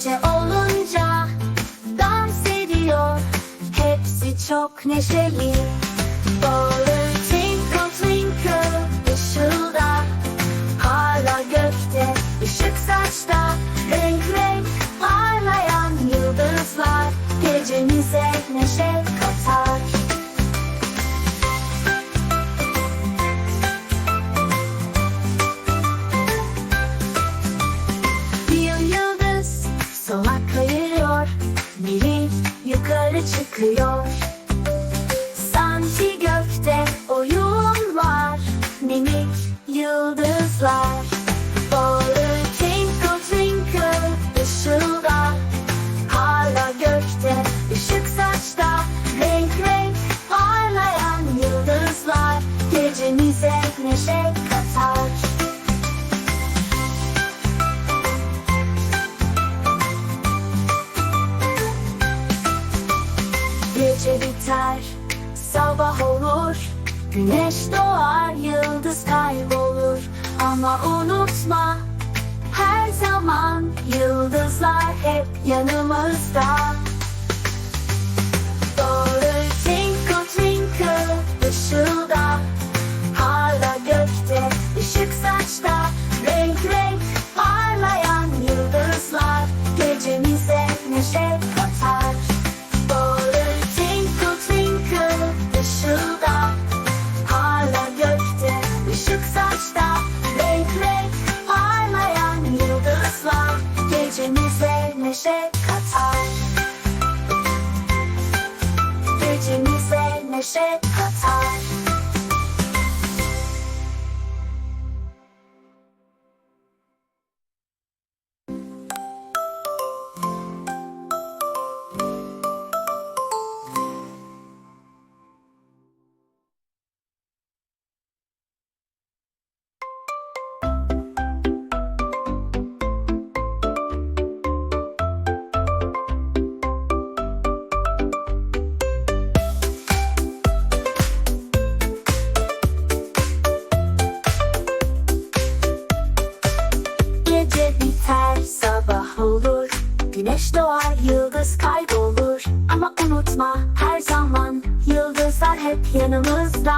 Gece olunca dans ediyor. Hepsi çok neşeli. Baller twinkle twinkle ışılda Hala gökte ışık saçta Renk renk parlayan yıldızlar. Gecemize neşe yukarı çıkıyor. Sanki gökte oyun var Minik yıldızlar. Doğru twinkle twinkle ışıldak Parla gökte ışık saçta. Renk renk parlayan yıldızlar. Gecemize neşe Biter, sabah olur Güneş doğar, yıldız kaybolur. Ama unutma, her zaman Yıldızlar hep yanımızda neşe katar. Gecemize neşe katar Güneş doğar yıldız kaybolur. Ama unutma her zaman Yıldızlar hep yanımızda